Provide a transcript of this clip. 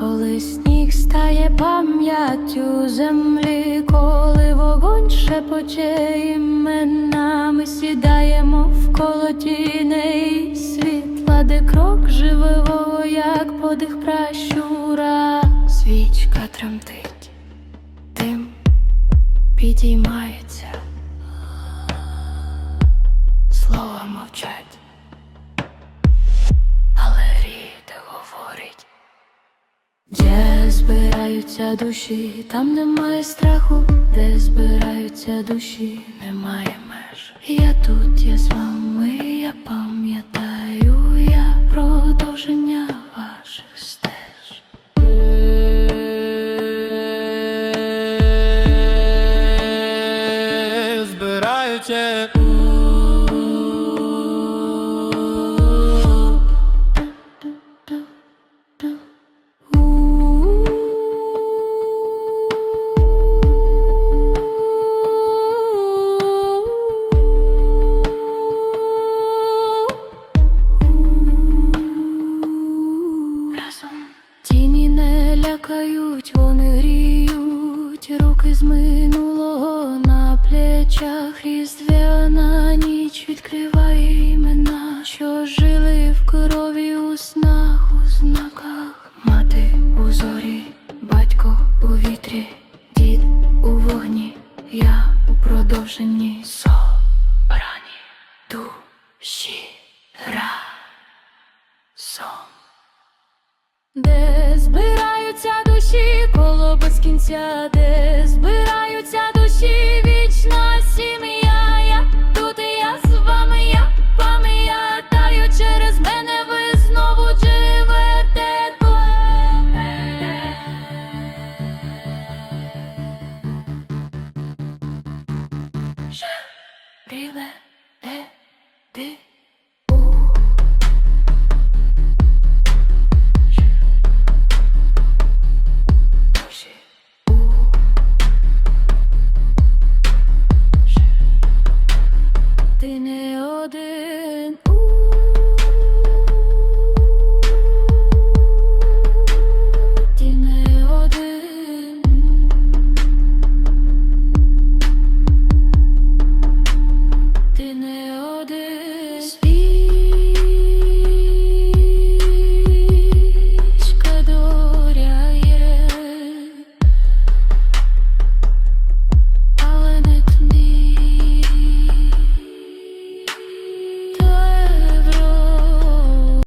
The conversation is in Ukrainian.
коли сніг стає пам'яттю землі, коли вогонь шепоче імена, сідаємо в коло тіней світла, де крок живого, як подих пращура, свічка тремтить, дим підіймається, збираються душі, там немає страху, де збираються душі, немає меж. Я тут, я з вами, я пам'ятаю, я продовження ваших стеж. збираються. Гріють руки з минулого на плечах різдвяна ніч. Відкриває імена, що жили в крові у снах, у знаках. Мати у зорі, батько у вітрі, дід у вогні, я у продовженні собрані кінця, де збираються душі вічна сім'я. Я тут і я з вами, я пам'ятаю через мене, ви знову живете. Живе, ти in